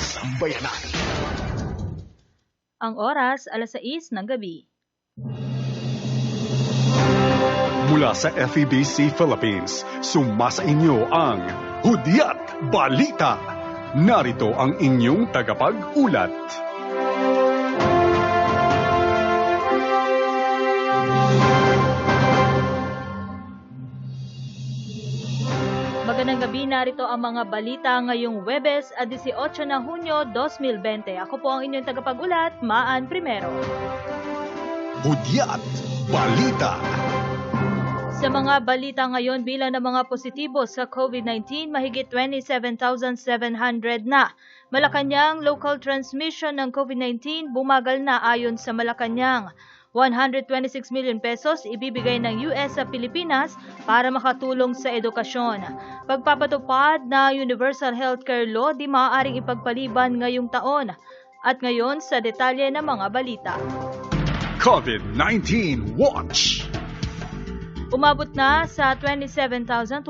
Sambayanan. Ang oras, alas 6 ng gabi. Mula sa FEBC Philippines, sumasa inyo ang Hudyat Balita. Narito ang inyong tagapag-ulat. Magandang gabi, narito ang mga balita ngayong Webes at 18 na Hunyo 2020. Ako po ang inyong tagapag-ulat, Maan Primero. Hudyat Balita. Sa mga balita ngayon, bilang ng mga positibo sa COVID-19, mahigit 27,700 na. Malacanang local transmission ng COVID-19 bumagal na ayon sa Malacanang. 126 million pesos ibibigay ng US sa Pilipinas para makatulong sa edukasyon. Pagpapatupad na Universal Healthcare Law di maaaring ipagpaliban ngayong taon. At ngayon sa detalye ng mga balita. COVID-19 Watch. Umabot na sa 27,238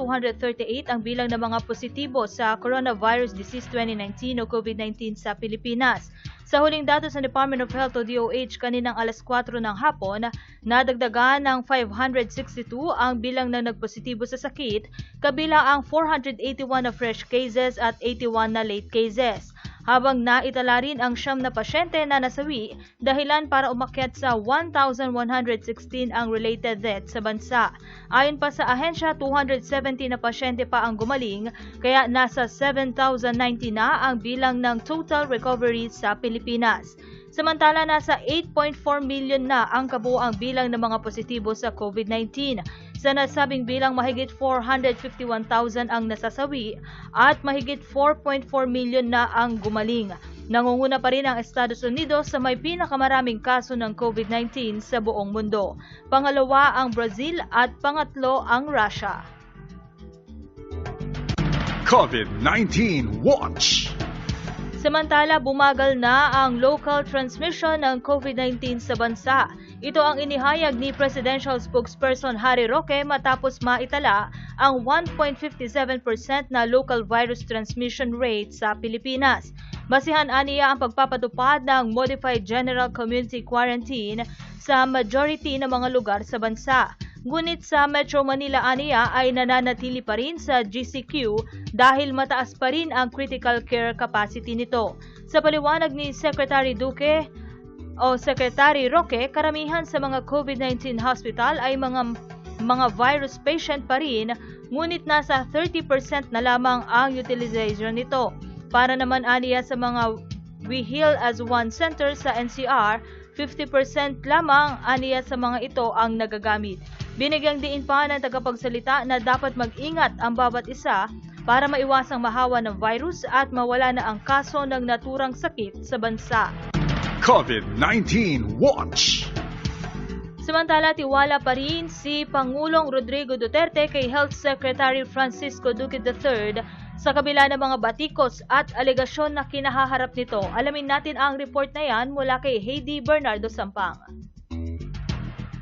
ang bilang ng mga positibo sa Coronavirus Disease 2019 o COVID-19 sa Pilipinas. Sa huling datos ng Department of Health o DOH kaninang alas 4 ng hapon, nadagdagan ng 562 ang bilang ng nagpositibo sa sakit, kabilang ang 481 na fresh cases at 81 na late cases habang naitala rin ang siyam na pasyente na nasawi dahilan para umakyat sa 1,116 ang related death sa bansa. Ayon pa sa ahensya, 270 na pasyente pa ang gumaling kaya nasa 7,090 na ang bilang ng total recovery sa Pilipinas. Samantala, nasa 8.4 million na ang kabuang bilang ng mga positibo sa COVID-19. Sa nasabing bilang mahigit 451,000 ang nasasawi at mahigit 4.4 million na ang gumaling. Nangunguna pa rin ang Estados Unidos sa may pinakamaraming kaso ng COVID-19 sa buong mundo. Pangalawa ang Brazil at pangatlo ang Russia. COVID-19 Watch. Samantala, bumagal na ang local transmission ng COVID-19 sa bansa. Ito ang inihayag ni Presidential Spokesperson Harry Roque matapos maitala ang 1.57% na local virus transmission rate sa Pilipinas. Basihan aniya ang pagpapatupad ng Modified General Community Quarantine sa majority ng mga lugar sa bansa. Ngunit sa Metro Manila aniya ay nananatili pa rin sa GCQ dahil mataas pa rin ang critical care capacity nito. Sa paliwanag ni Secretary Duque o Secretary Roque, karamihan sa mga COVID-19 hospital ay mga mga virus patient pa rin, ngunit nasa 30% na lamang ang utilization nito. Para naman aniya sa mga We Heal as One Center sa NCR, 50% lamang aniya sa mga ito ang nagagamit. Binigyang diin pa ng tagapagsalita na dapat mag-ingat ang bawat isa para maiwasang mahawa ng virus at mawala na ang kaso ng naturang sakit sa bansa. COVID-19 Watch. Samantala, tiwala pa rin si Pangulong Rodrigo Duterte kay Health Secretary Francisco Duque III sa kabila ng mga batikos at alegasyon na kinahaharap nito. Alamin natin ang report na yan mula kay Heidi Bernardo Sampang.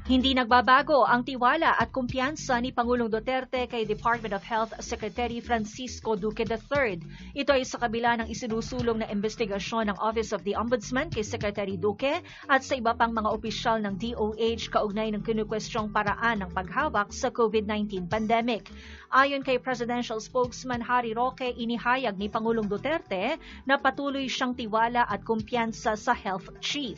Hindi nagbabago ang tiwala at kumpiyansa ni Pangulong Duterte kay Department of Health Secretary Francisco Duque III. Ito ay sa kabila ng isinusulong na investigasyon ng Office of the Ombudsman kay Secretary Duque at sa iba pang mga opisyal ng DOH kaugnay ng kinukwestyong paraan ng paghawak sa COVID-19 pandemic. Ayon kay Presidential Spokesman Harry Roque, inihayag ni Pangulong Duterte na patuloy siyang tiwala at kumpiyansa sa Health Chief.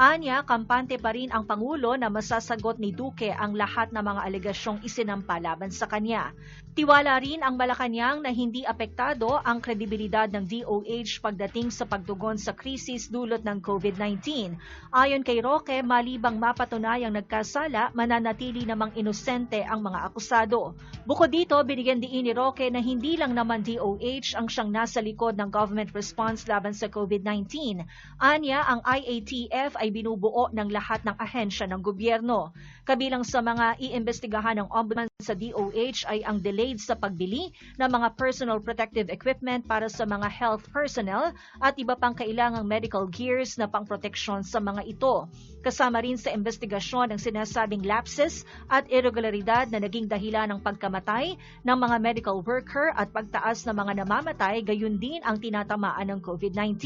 Anya, kampante pa rin ang Pangulo na masasagot ni Duque ang lahat ng mga alegasyong isinampa laban sa kanya. Tiwala rin ang Malacanang na hindi apektado ang kredibilidad ng DOH pagdating sa pagtugon sa krisis dulot ng COVID-19. Ayon kay Roque, malibang mapatunayang nagkasala, mananatili namang inosente ang mga akusado. Bukod dito, binigyan diin ni Roque na hindi lang naman DOH ang siyang nasa likod ng government response laban sa COVID-19. Anya, ang IATF ay binubuo ng lahat ng ahensya ng gobyerno. Kabilang sa mga iimbestigahan ng ombudsman sa DOH ay ang delay delayed sa pagbili ng mga personal protective equipment para sa mga health personnel at iba pang kailangang medical gears na pangproteksyon sa mga ito. Kasama rin sa investigasyon ang sinasabing lapses at irregularidad na naging dahilan ng pagkamatay ng mga medical worker at pagtaas ng mga namamatay gayon din ang tinatamaan ng COVID-19.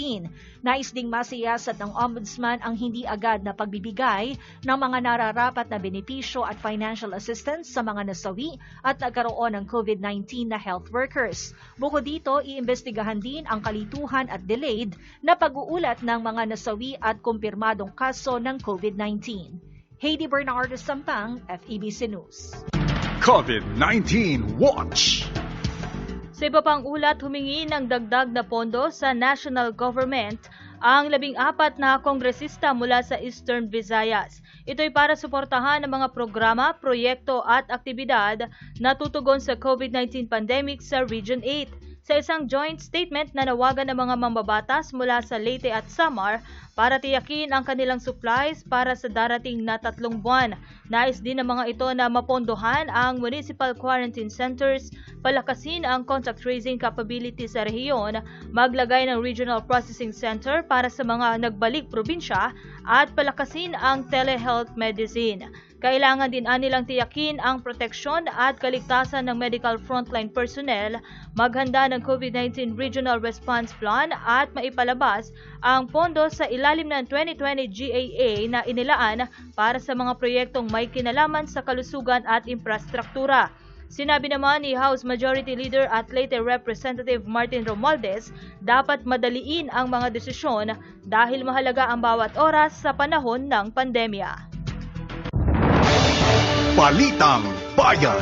Nais ding masiyasat ng Ombudsman ang hindi agad na pagbibigay ng mga nararapat na benepisyo at financial assistance sa mga nasawi at nagkaroon ng COVID-19 na health workers. Bukod dito, iimbestigahan din ang kalituhan at delayed na pag-uulat ng mga nasawi at kumpirmadong kaso ng COVID-19. Heidi Bernardo Sampang, FEBC News. COVID-19 Watch. Sa iba pang ulat, humingi ng dagdag na pondo sa national government ang labing apat na kongresista mula sa Eastern Visayas. Ito'y para suportahan ang mga programa, proyekto at aktibidad na tutugon sa COVID-19 pandemic sa Region 8. Sa isang joint statement na nawagan ng mga mambabatas mula sa Leyte at Samar para tiyakin ang kanilang supplies para sa darating na tatlong buwan. Nais din ng mga ito na mapondohan ang municipal quarantine centers, palakasin ang contact tracing capability sa rehiyon, maglagay ng regional processing center para sa mga nagbalik probinsya at palakasin ang telehealth medicine. Kailangan din anilang tiyakin ang proteksyon at kaligtasan ng medical frontline personnel, maghanda ng COVID-19 Regional Response Plan at maipalabas ang pondo sa ilalim ng 2020 GAA na inilaan para sa mga proyektong may kinalaman sa kalusugan at infrastruktura. Sinabi naman ni House Majority Leader at Leyte Representative Martin Romualdez, dapat madaliin ang mga desisyon dahil mahalaga ang bawat oras sa panahon ng pandemya. Balitang Bayan.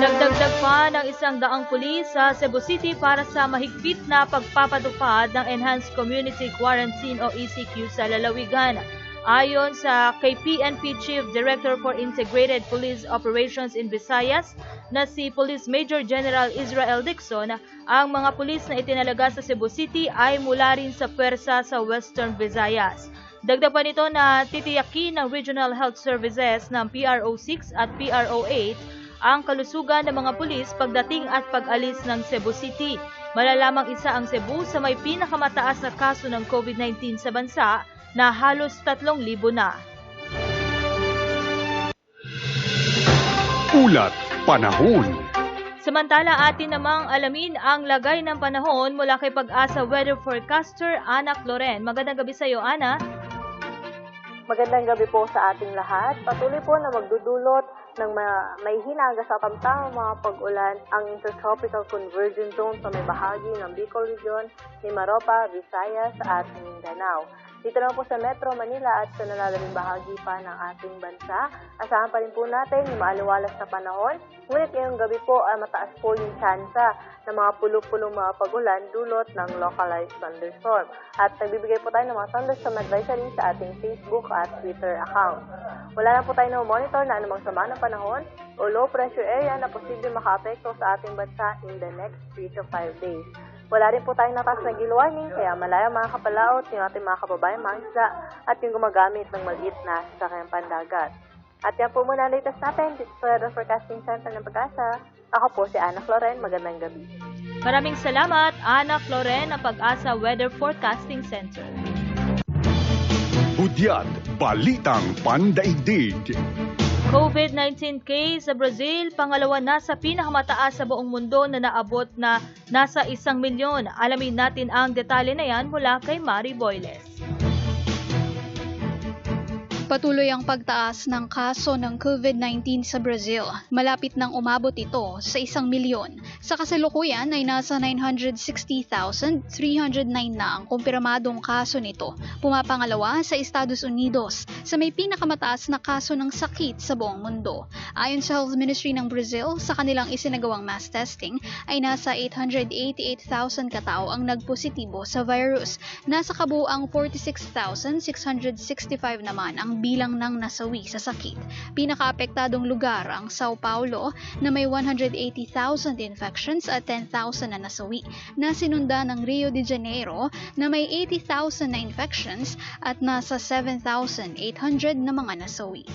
Nagdagdag pa ng isang daang pulis sa Cebu City para sa mahigpit na pagpapatupad ng Enhanced Community Quarantine o ECQ sa lalawigan. Ayon sa kay PNP Chief Director for Integrated Police Operations in Visayas na si Police Major General Israel Dixon, ang mga pulis na itinalaga sa Cebu City ay mula rin sa pwersa sa Western Visayas. Dagdag pa nito na titiyakin ng Regional Health Services ng PRO6 at PRO8 ang kalusugan ng mga pulis pagdating at pag-alis ng Cebu City. Malalamang isa ang Cebu sa may pinakamataas na kaso ng COVID-19 sa bansa na halos 3,000 na. Ulat Panahon. Samantala atin namang alamin ang lagay ng panahon mula kay Pag-asa Weather Forecaster Ana Loren. Magandang gabi sa iyo, Ana. Magandang gabi po sa ating lahat. Patuloy po na magdudulot ng ma- may hinaga sa tamtamang mga pag-ulan ang Intertropical Convergence Zone sa may bahagi ng Bicol Region, Mimaropa, Visayas at Mindanao. Dito naman po sa Metro Manila at sa nalalaming bahagi pa ng ating bansa, asahan pa rin po natin yung maaliwalas na panahon. Ngunit ngayong gabi po ay mataas po yung tsansa ng mga pulong-pulong mga pagulan dulot ng localized thunderstorm. At nagbibigay po tayo ng mga thunderstorm advisory sa ating Facebook at Twitter account. Wala na po tayo na monitor na anumang sama ng panahon o low pressure area na posibleng makaapekto sa ating bansa in the next 3 to 5 days. Wala rin po tayong natas na gill warning, kaya malaya mga kapalaot yung ating mga kababayan mga isda at yung gumagamit ng maliit na sasakyan pandagat. At yan po muna ang latest natin dito sa Weather Forecasting Center ng Pag-asa. Ako po si Ana Floren. Magandang gabi. Maraming salamat, Ana Loren ng Pag-asa Weather Forecasting Center. Hudyat Balitang Pandaigdig. COVID-19 case sa Brazil, pangalawa na sa pinakamataas sa buong mundo na naabot na nasa isang milyon. Alamin natin ang detalye na yan mula kay Mari Boyles. Patuloy ang pagtaas ng kaso ng COVID-19 sa Brazil. Malapit nang umabot ito sa isang milyon. Sa kasalukuyan ay nasa 960,309 na ang kumpirmadong kaso nito. Pumapangalawa sa Estados Unidos sa may pinakamataas na kaso ng sakit sa buong mundo. Ayon sa Health Ministry ng Brazil, sa kanilang isinagawang mass testing ay nasa 888,000 katao ang nagpositibo sa virus. Nasa kabuang 46,665 naman ang bilang ng nasawi sa sakit. Pinakaapektadong lugar ang Sao Paulo na may 180,000 infections at 10,000 na nasawi na sinunda ng Rio de Janeiro na may 80,000 na infections at nasa 7,800 na mga nasawi.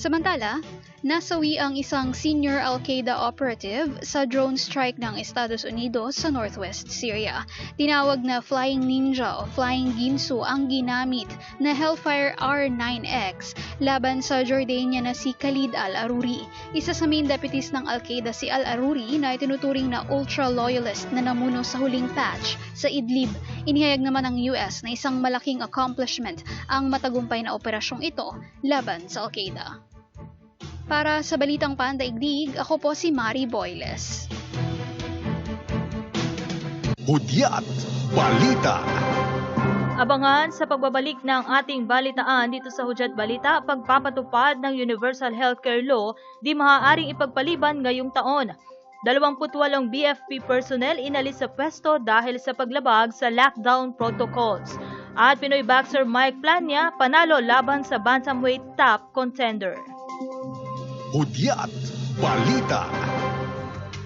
Samantala, Nasawi ang isang senior Al-Qaeda operative sa drone strike ng Estados Unidos sa northwest Syria. Tinawag na Flying Ninja o Flying Ginsu ang ginamit na Hellfire R9X laban sa Jordania na si Khalid al-Aruri. Isa sa main deputies ng Al-Qaeda si al-Aruri na itinuturing na ultra-loyalist na namuno sa huling patch sa Idlib. Inihayag naman ng US na isang malaking accomplishment ang matagumpay na operasyong ito laban sa Al-Qaeda. Para sa Balitang Pandaigdig, ako po si Mari Boyles. Hudyat Balita Abangan sa pagbabalik ng ating balitaan dito sa Hudyat Balita, pagpapatupad ng Universal Healthcare Law di maaaring ipagpaliban ngayong taon. 28 BFP personnel inalis sa pwesto dahil sa paglabag sa lockdown protocols. At Pinoy boxer Mike Plania panalo laban sa bantamweight top contender. Hudyat Balita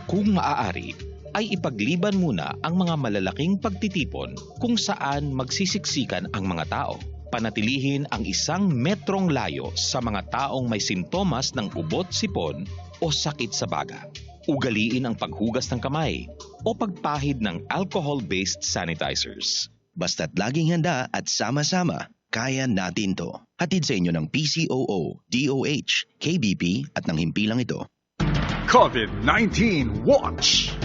Kung maaari, ay ipagliban muna ang mga malalaking pagtitipon kung saan magsisiksikan ang mga tao. Panatilihin ang isang metrong layo sa mga taong may sintomas ng ubot sipon o sakit sa baga. Ugaliin ang paghugas ng kamay o pagpahid ng alcohol-based sanitizers. Basta't laging handa at sama-sama, kaya natin to. Hatid sa inyo ng PCOO, DOH, KBP at ng himpilang ito. COVID-19 Watch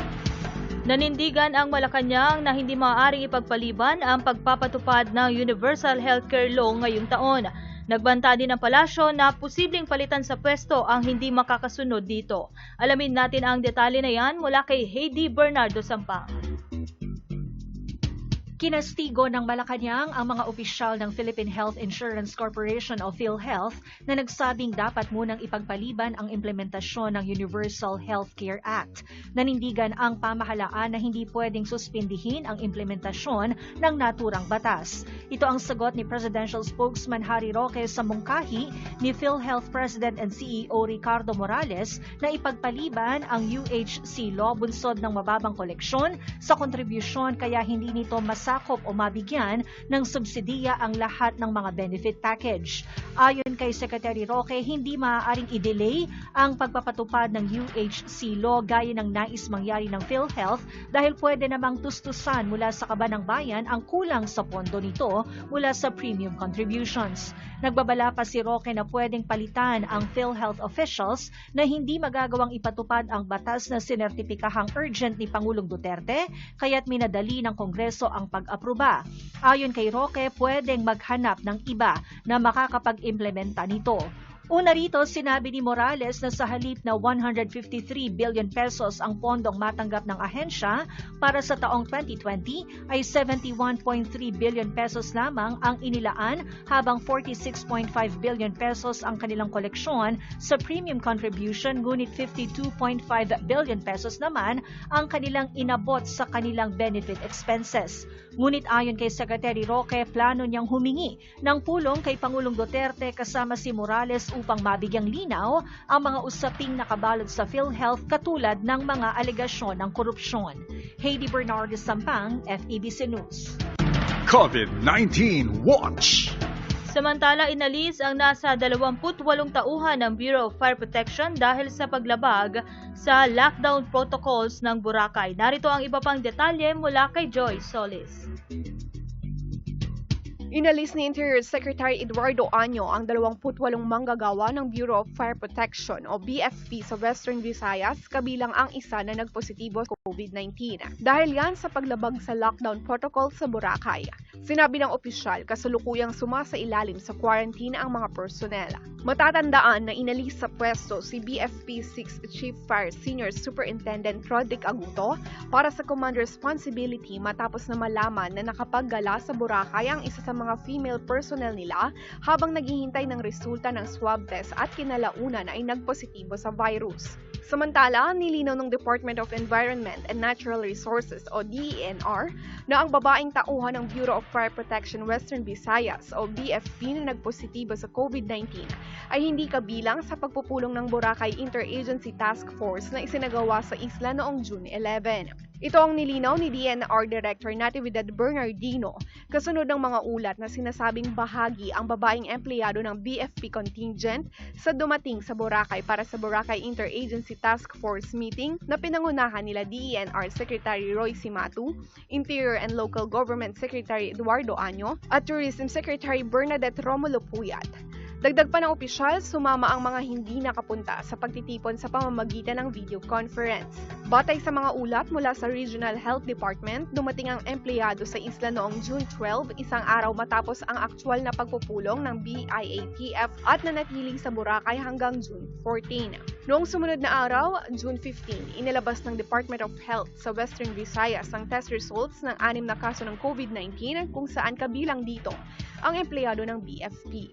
Nanindigan ang Malacanang na hindi maaaring ipagpaliban ang pagpapatupad ng Universal Healthcare Law ngayong taon. Nagbanta din ang palasyo na posibleng palitan sa pwesto ang hindi makakasunod dito. Alamin natin ang detalye na yan mula kay Heidi Bernardo Sampang. Kinastigo ng Malacanang ang mga opisyal ng Philippine Health Insurance Corporation o PhilHealth na nagsabing dapat munang ipagpaliban ang implementasyon ng Universal Healthcare Act. Nanindigan ang pamahalaan na hindi pwedeng suspindihin ang implementasyon ng naturang batas. Ito ang sagot ni Presidential Spokesman Harry Roque sa mungkahi ni PhilHealth President and CEO Ricardo Morales na ipagpaliban ang UHC law bunsod ng mababang koleksyon sa kontribusyon kaya hindi nito mas masakop o mabigyan ng subsidiya ang lahat ng mga benefit package. Ayon kay Secretary Roque, hindi maaaring i-delay ang pagpapatupad ng UHC law gaya ng nais mangyari ng PhilHealth dahil pwede namang tustusan mula sa kaban ng bayan ang kulang sa pondo nito mula sa premium contributions. Nagbabala pa si Roque na pwedeng palitan ang PhilHealth officials na hindi magagawang ipatupad ang batas na sinertipikahang urgent ni Pangulong Duterte kaya't minadali ng Kongreso ang pag-aproba. Ayon kay Roque, pwedeng maghanap ng iba na makakapag-implementa nito. Una rito, sinabi ni Morales na sa halip na 153 billion pesos ang pondong matanggap ng ahensya para sa taong 2020 ay 71.3 billion pesos lamang ang inilaan habang 46.5 billion pesos ang kanilang koleksyon sa premium contribution ngunit 52.5 billion pesos naman ang kanilang inabot sa kanilang benefit expenses. Ngunit ayon kay Secretary Roque, plano niyang humingi ng pulong kay Pangulong Duterte kasama si Morales upang mabigyang linaw ang mga usaping nakabalot sa PhilHealth katulad ng mga alegasyon ng korupsyon. Heidi Bernardo Sampang, FEBC News. COVID-19 Watch Samantala, inalis ang nasa 28 tauhan ng Bureau of Fire Protection dahil sa paglabag sa lockdown protocols ng Boracay. Narito ang iba pang detalye mula kay Joy Solis. Inalis ni Interior Secretary Eduardo Año ang 28 manggagawa ng Bureau of Fire Protection o BFP sa Western Visayas kabilang ang isa na nagpositibo sa COVID-19. Dahil yan sa paglabag sa lockdown protocol sa Boracay. Sinabi ng opisyal kasalukuyang sumasa ilalim sa quarantine ang mga personnel. Matatandaan na inalis sa pwesto si BFP 6 Chief Fire Senior Superintendent Rodrick Aguto para sa command responsibility matapos na malaman na nakapaggala sa Boracay ang isa sa mga female personnel nila habang naghihintay ng resulta ng swab test at kinalaunan ay nagpositibo sa virus. Samantala, nilinaw ng Department of Environment and Natural Resources o DENR na ang babaeng tauhan ng Bureau of Fire Protection Western Visayas o BFP na nagpositibo sa COVID-19 ay hindi kabilang sa pagpupulong ng Boracay Interagency Task Force na isinagawa sa isla noong June 11. Ito ang nilinaw ni DNR Director Natividad Bernardino kasunod ng mga ulat na sinasabing bahagi ang babaeng empleyado ng BFP contingent sa dumating sa Boracay para sa Boracay Interagency Task Force meeting na pinangunahan nila DENR Secretary Roy Simatu, Interior and Local Government Secretary Eduardo Año at Tourism Secretary Bernadette Romulo Puyat. Dagdag pa ng opisyal, sumama ang mga hindi nakapunta sa pagtitipon sa pamamagitan ng video conference. Batay sa mga ulat mula sa Regional Health Department, dumating ang empleyado sa isla noong June 12, isang araw matapos ang aktwal na pagpupulong ng BIATF at nanatili sa Boracay hanggang June 14. Noong sumunod na araw, June 15, inilabas ng Department of Health sa Western Visayas ang test results ng anim na kaso ng COVID-19 kung saan kabilang dito ang empleyado ng BFP.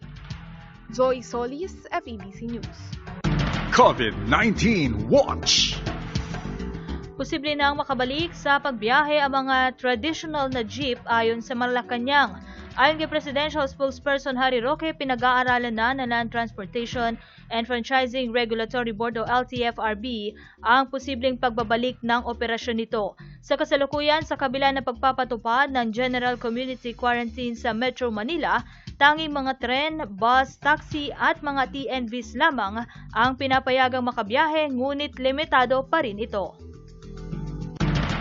Joy Solis, FEBC News. COVID-19 Watch. Posible nang makabalik sa pagbiyahe ang mga traditional na jeep ayon sa Malacanang. Ayon kay Presidential Spokesperson Harry Roque, pinag-aaralan na ng Land Transportation and Franchising Regulatory Board o LTFRB ang posibleng pagbabalik ng operasyon nito. Sa kasalukuyan, sa kabila ng pagpapatupad ng General Community Quarantine sa Metro Manila, tanging mga tren, bus, taxi at mga TNVs lamang ang pinapayagang makabiyahe ngunit limitado pa rin ito.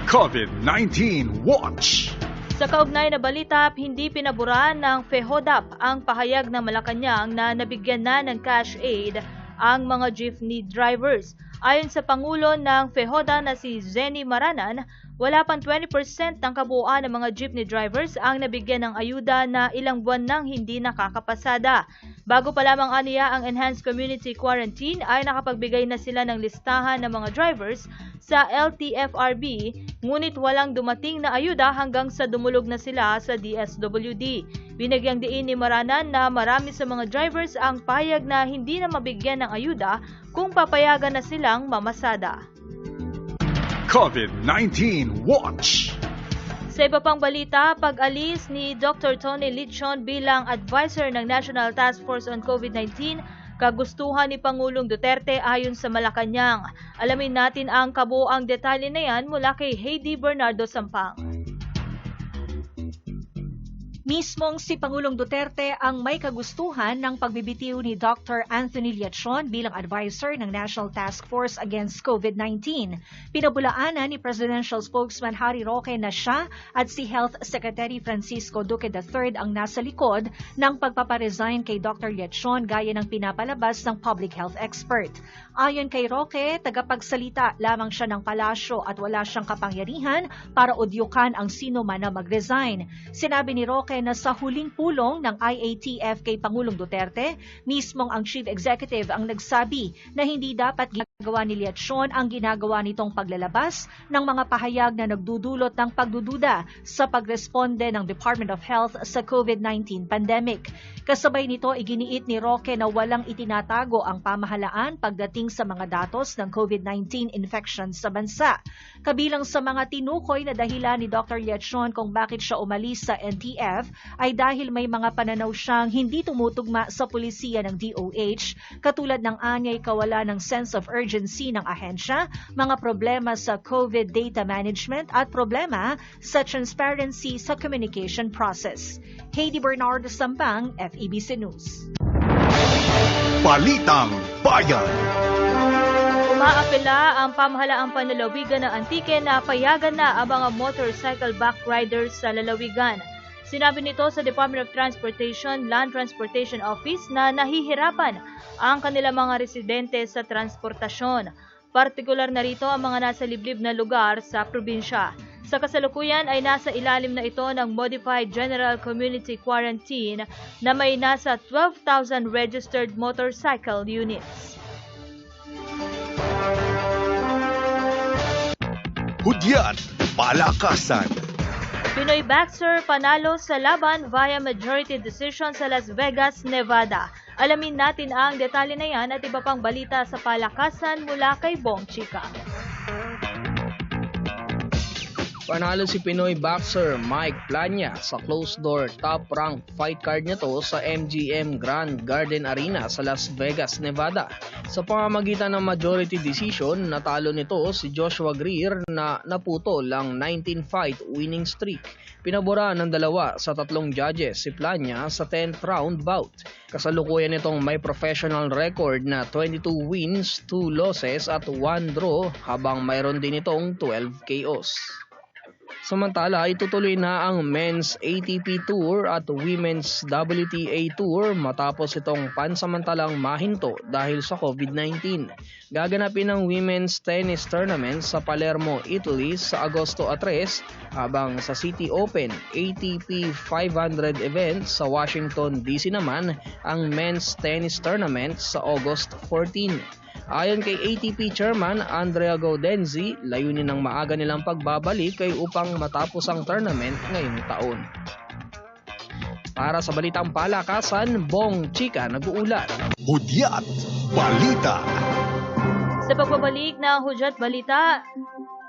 COVID-19 Watch. Sa kaugnay na balita, hindi pinabura ng FEHODAP ang pahayag ng Malacanang na nabigyan na ng cash aid ang mga jeepney drivers. Ayon sa Pangulo ng FEHODA na si Zenny Maranan, wala pang 20% ng kabuuan ng mga jeepney drivers ang nabigyan ng ayuda na ilang buwan nang hindi nakakapasada. Bago pa lamang aniya ang Enhanced Community Quarantine ay nakapagbigay na sila ng listahan ng mga drivers sa LTFRB ngunit walang dumating na ayuda hanggang sa dumulog na sila sa DSWD. Binagyang diin ni Maranan na marami sa mga drivers ang payag na hindi na mabigyan ng ayuda kung papayagan na silang mamasada. COVID-19 Watch. Sa iba pang balita, pag-alis ni Dr. Tony Lichon bilang advisor ng National Task Force on COVID-19, kagustuhan ni Pangulong Duterte ayon sa Malacanang. Alamin natin ang kabuang detalye na yan mula kay Heidi Bernardo Sampang. Mismong si Pangulong Duterte ang may kagustuhan ng pagbibitiw ni Dr. Anthony Liachon bilang advisor ng National Task Force Against COVID-19. Pinabulaanan ni Presidential Spokesman Harry Roque na siya at si Health Secretary Francisco Duque III ang nasa likod ng pagpaparesign kay Dr. Liachon gaya ng pinapalabas ng public health expert. Ayon kay Roque, tagapagsalita lamang siya ng palasyo at wala siyang kapangyarihan para udyukan ang sino man na mag-resign. Sinabi ni Roque na sa huling pulong ng IATF kay Pangulong Duterte, mismong ang Chief Executive ang nagsabi na hindi dapat ginagawa ni Liachon ang ginagawa nitong paglalabas ng mga pahayag na nagdudulot ng pagdududa sa pagresponde ng Department of Health sa COVID-19 pandemic. Kasabay nito, iginiit ni Roque na walang itinatago ang pamahalaan pagdating sa mga datos ng COVID-19 infections sa bansa. Kabilang sa mga tinukoy na dahilan ni Dr. Liachon kung bakit siya umalis sa NTF ay dahil may mga pananaw siyang hindi tumutugma sa pulisiya ng DOH, katulad ng anyay kawala ng sense of urgency ng ahensya, mga problema sa COVID data management at problema sa transparency sa communication process. Heidi Bernardo Sampang, FEBC News. Balitang Bayan. Umaapela ang pamahalaang panlalawigan ng Antique na payagan na ang mga motorcycle back riders sa lalawigan. Sinabi nito sa Department of Transportation Land Transportation Office na nahihirapan ang kanilang mga residente sa transportasyon. Partikular na rito ang mga nasa liblib na lugar sa probinsya. Sa kasalukuyan ay nasa ilalim na ito ng Modified General Community Quarantine na may nasa 12,000 registered motorcycle units. Hudyat Palakasan. Pinoy boxer panalo sa laban via majority decision sa Las Vegas, Nevada. Alamin natin ang detalye na yan at iba pang balita sa palakasan mula kay Bong Chika. Panalo si Pinoy boxer Mike Plania sa closed-door top-rank fight card nito sa MGM Grand Garden Arena sa Las Vegas, Nevada. Sa pamamagitan ng majority decision, natalo nito si Joshua Greer na naputol ang 19-fight winning streak. Pinabura ng dalawa sa tatlong judges si Plania sa 10th round bout. Kasalukuyan nitong may professional record na 22 wins, 2 losses at 1 draw habang mayroon din itong 12 KOs. Samantala, itutuloy na ang Men's ATP Tour at Women's WTA Tour matapos itong pansamantalang mahinto dahil sa COVID-19. Gaganapin ang Women's Tennis Tournament sa Palermo, Italy sa Agosto 3 habang sa City Open ATP 500 event sa Washington DC naman ang Men's Tennis Tournament sa August 14. Ayon kay ATP Chairman Andrea Gaudenzi, layunin ng maaga nilang pagbabalik ay upang matapos ang tournament ngayong taon. Para sa Balitang Palakasan, Bong Chika nag-uulat. Hudyat Balita. Sa pagbabalik ng Hudyat Balita,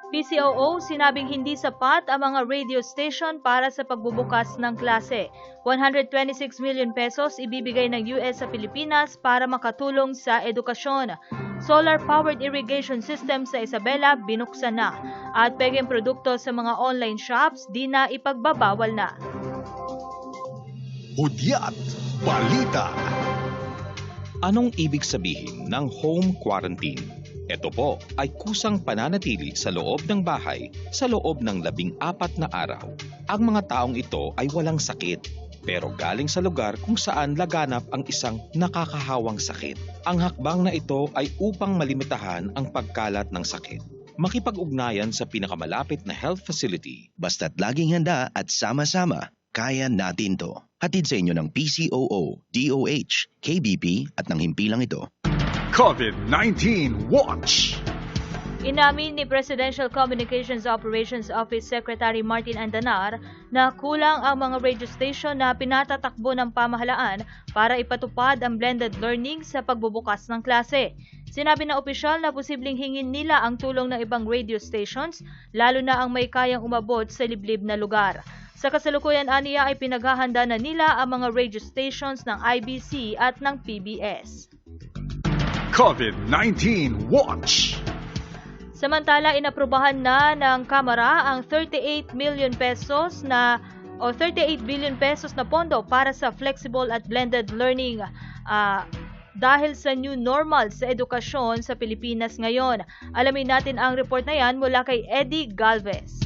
PCOO sinabing hindi sapat ang mga radio station para sa pagbubukas ng klase. 126 million pesos ibibigay ng US sa Pilipinas para makatulong sa edukasyon. Solar-powered irrigation system sa Isabela binuksan na at pegeng produkto sa mga online shops di na ipagbabawal na. Hudyat Balita. Anong ibig sabihin ng home quarantine? Ito po ay kusang pananatili sa loob ng bahay sa loob ng labing apat na araw. Ang mga taong ito ay walang sakit pero galing sa lugar kung saan laganap ang isang nakakahawang sakit. Ang hakbang na ito ay upang malimitahan ang pagkalat ng sakit. Makipag-ugnayan sa pinakamalapit na health facility. Basta't laging handa at sama-sama, kaya natin to. Hatid sa inyo ng PCOO, DOH, KBP at ng himpilang ito. COVID-19 Watch. Inamin ni Presidential Communications Operations Office Secretary Martin Andanar na kulang ang mga radio station na pinatatakbo ng pamahalaan para ipatupad ang blended learning sa pagbubukas ng klase. Sinabi na opisyal na posibleng hingin nila ang tulong ng ibang radio stations, lalo na ang may kayang umabot sa liblib na lugar. Sa kasalukuyan aniya ay pinaghahanda na nila ang mga radio stations ng IBC at ng PBS. COVID-19 Watch. Samantala, inaprubahan na ng Kamara ang 38 million pesos na o 38 billion pesos na pondo para sa flexible at blended learning ah, dahil sa new normal sa edukasyon sa Pilipinas ngayon. Alamin natin ang report na yan mula kay Eddie Galvez.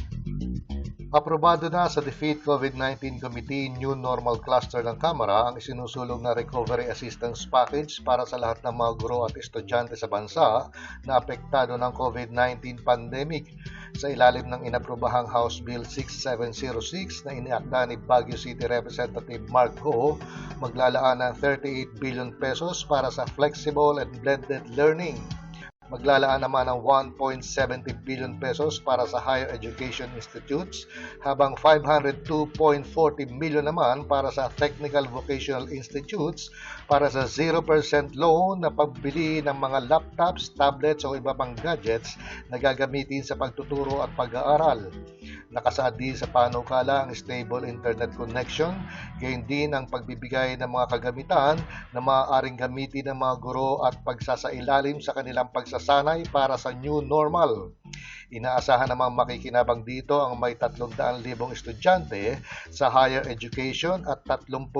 Aprobado na sa Defeat COVID-19 Committee New Normal Cluster ng Kamara ang isinusulong na Recovery Assistance Package para sa lahat ng mga guro at estudyante sa bansa na apektado ng COVID-19 pandemic. Sa ilalim ng inaprobahang House Bill 6706 na iniakda ni Baguio City Representative Mark Go, maglalaan ng 38 billion pesos para sa flexible and blended learning maglalaan naman ng 1.70 billion pesos para sa higher education institutes, habang 502.40 million naman para sa technical vocational institutes para sa 0% loan na pagbili ng mga laptops, tablets o iba pang gadgets na gagamitin sa pagtuturo at pag-aaral. Nakasaad din sa panukala ang stable internet connection, gayon din ang pagbibigay ng mga kagamitan na maaaring gamitin ng mga guro at pagsasailalim sa kanilang pagsasanay para sa new normal. Inaasahan namang makikinabang dito ang may 300,000 estudyante sa higher education at 30,000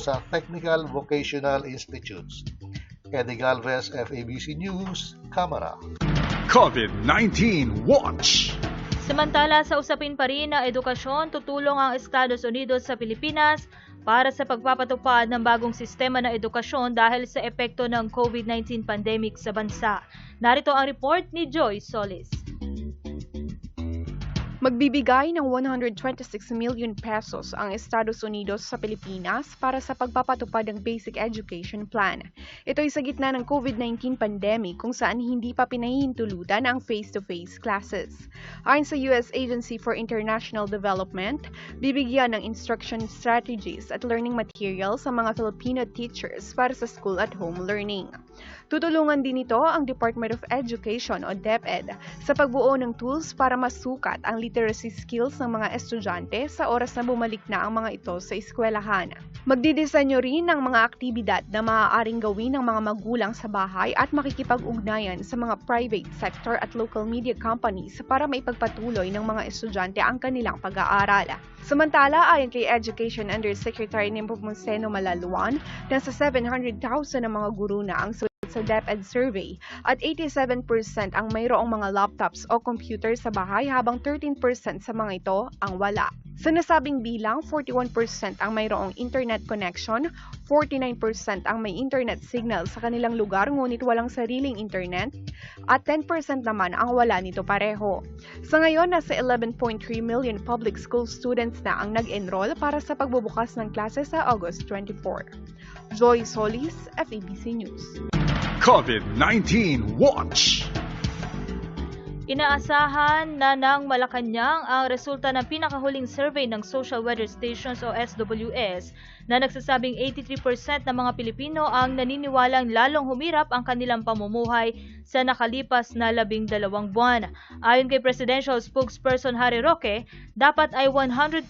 sa technical vocational institutes. Eddie Galvez, FABC News, Kamara. COVID-19 Watch. Samantala sa usapin pa rin ng edukasyon, tutulong ang Estados Unidos sa Pilipinas para sa pagpapatupad ng bagong sistema ng edukasyon dahil sa epekto ng COVID-19 pandemic sa bansa. Narito ang report ni Joy Solis. Magbibigay ng 126 million pesos ang Estados Unidos sa Pilipinas para sa pagpapatupad ng Basic Education Plan. Ito ay sa gitna ng COVID-19 pandemic kung saan hindi pa pinahihintulutan ang face-to-face classes. Ayon sa U.S. Agency for International Development, bibigyan ng instruction strategies at learning materials sa mga Filipino teachers para sa school at home learning. Tutulungan din ito ang Department of Education o DepEd sa pagbuo ng tools para masukat ang literacy skills ng mga estudyante sa oras na bumalik na ang mga ito sa eskwelahan. Magdidisenyo rin ng mga aktibidad na maaaring gawin ng mga magulang sa bahay at makikipag-ugnayan sa mga private sector at local media companies para maipagpatuloy ng mga estudyante ang kanilang pag-aaral. Samantala, ayon kay Education Undersecretary Nepomuceno Malaluan, nasa 700,000 na mga guro na ang sa DepEd survey at 87% ang mayroong mga laptops o computer sa bahay habang 13% sa mga ito ang wala. Sa nasabing bilang, 41% ang mayroong internet connection, 49% ang may internet signal sa kanilang lugar ngunit walang sariling internet, at 10% naman ang wala nito pareho. Sa ngayon, nasa 11.3 million public school students na ang nag-enroll para sa pagbubukas ng klase sa August 24. Joy Solis, FABC News. COVID-19 Watch. Inaasahan na ng Malacanang ang resulta ng pinakahuling survey ng Social Weather Stations o SWS na nagsasabing 83% ng mga Pilipino ang naniniwalang lalong humirap ang kanilang pamumuhay sa nakalipas na labing dalawang buwan. Ayon kay Presidential Spokesperson Harry Roque, dapat ay 100%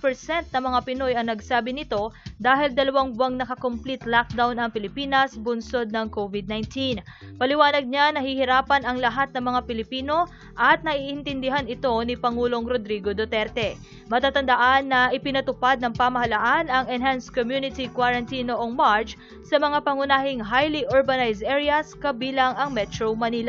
ng mga Pinoy ang nagsabi nito dahil dalawang buwang nakakomplete lockdown ang Pilipinas bunsod ng COVID-19. Paliwanag niya nahihirapan ang lahat ng mga Pilipino at naiintindihan ito ni Pangulong Rodrigo Duterte. Matatandaan na ipinatupad ng pamahalaan ang Enhanced Community Quarantine noong March sa mga pangunahing highly urbanized areas kabilang ang Metro Manila.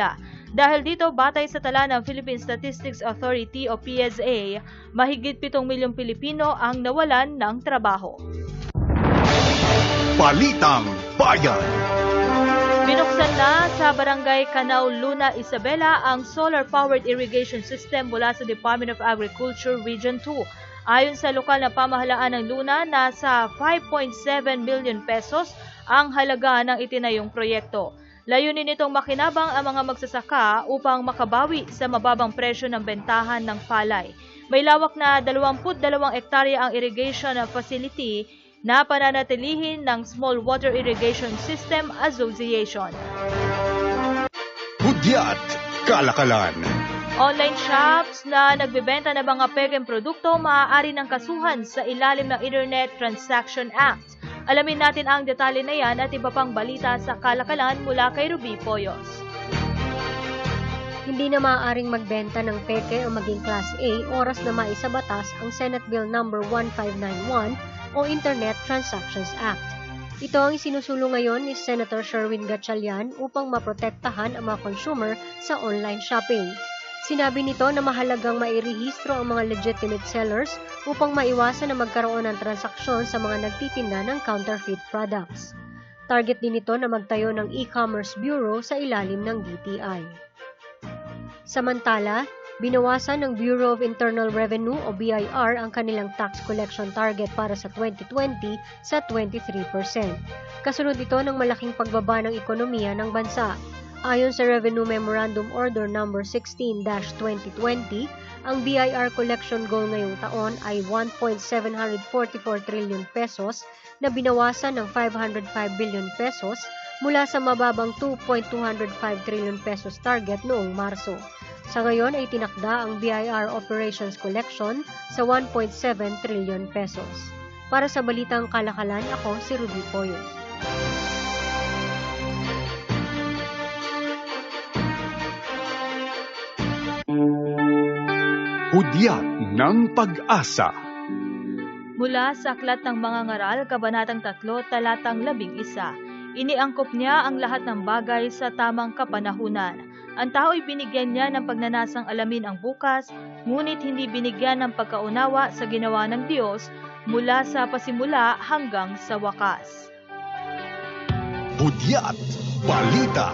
Dahil dito, batay sa tala ng Philippine Statistics Authority o PSA, mahigit 7 milyong Pilipino ang nawalan ng trabaho. Balitang Bayan. Binuksan na sa Barangay Canao Luna, Isabela ang solar-powered irrigation system mula sa Department of Agriculture Region 2. Ayon sa lokal na pamahalaan ng Luna, nasa 5.7 million pesos ang halaga ng itinayong proyekto. Layunin nitong makinabang ang mga magsasaka upang makabawi sa mababang presyo ng bentahan ng palay. May lawak na 22 ektarya ang irrigation facility na pananatilihin ng Small Water Irrigation System Association. Hudyat Kalakalan. Online shops na nagbebenta ng mga pegeng produkto maaari ng kasuhan sa ilalim ng Internet Transaction Act. Alamin natin ang detalye na yan at iba pang balita sa Kalakalan mula kay Ruby Poyos. Hindi na maaaring magbenta ng peke o maging Class A oras na maisa batas ang Senate Bill No. 1591 o Internet Transactions Act. Ito ang isinusulong ngayon ni Senator Sherwin Gatchalian upang maprotektahan ang mga consumer sa online shopping. Sinabi nito na mahalagang mairehistro ang mga legitimate sellers upang maiwasan na magkaroon ng transaksyon sa mga nagtitinda ng counterfeit products. Target din ito na magtayo ng e-commerce bureau sa ilalim ng DTI. Samantala, Binawasan ng Bureau of Internal Revenue o BIR ang kanilang tax collection target para sa 2020 sa 23%. Kasunod ito ng malaking pagbaba ng ekonomiya ng bansa. Ayon sa Revenue Memorandum Order No. 16-2020, ang BIR collection goal ngayong taon ay 1.744 trillion pesos na binawasan ng 505 billion pesos mula sa mababang 2.205 trillion pesos target noong Marso. Sa ngayon ay tinakda ang BIR Operations Collection sa 1.7 trillion pesos. Para sa Balitang Kalakalan, ako si Ruby Poyos. Hudyat ng Pag-asa. Mula sa Aklat ng Mga Ngaral, Kabanatang 3, Talatang 11, iniangkop niya ang lahat ng bagay sa tamang kapanahunan. Ang tao'y binigyan niya ng pagnanasang alamin ang bukas, ngunit hindi binigyan ng pagkaunawa sa ginawa ng Diyos mula sa pasimula hanggang sa wakas. Hudyat Balita.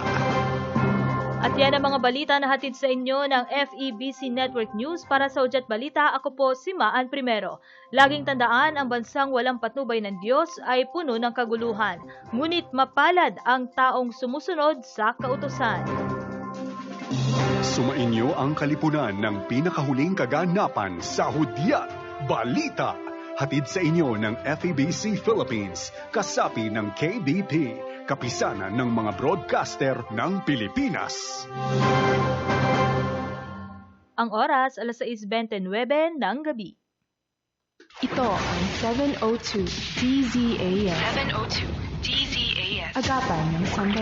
At yan ang mga balita na hatid sa inyo ng FEBC Network News para sa Udyat Balita. Ako po si Maan Primero. Laging tandaan ang bansang walang patnubay ng Diyos ay puno ng kaguluhan. Ngunit mapalad ang taong sumusunod sa kautosan. Sumainyo ang kalipunan ng pinakahuling kaganapan sa Hudyat Balita. Hatid sa inyo ng FEBC Philippines, kasapi ng KBP, kapisanan ng mga broadcaster ng Pilipinas. Ang oras, alas 6.29 ng gabi. Ito ang 702 DZAS. 702 DZAS. Agapan ng Sunday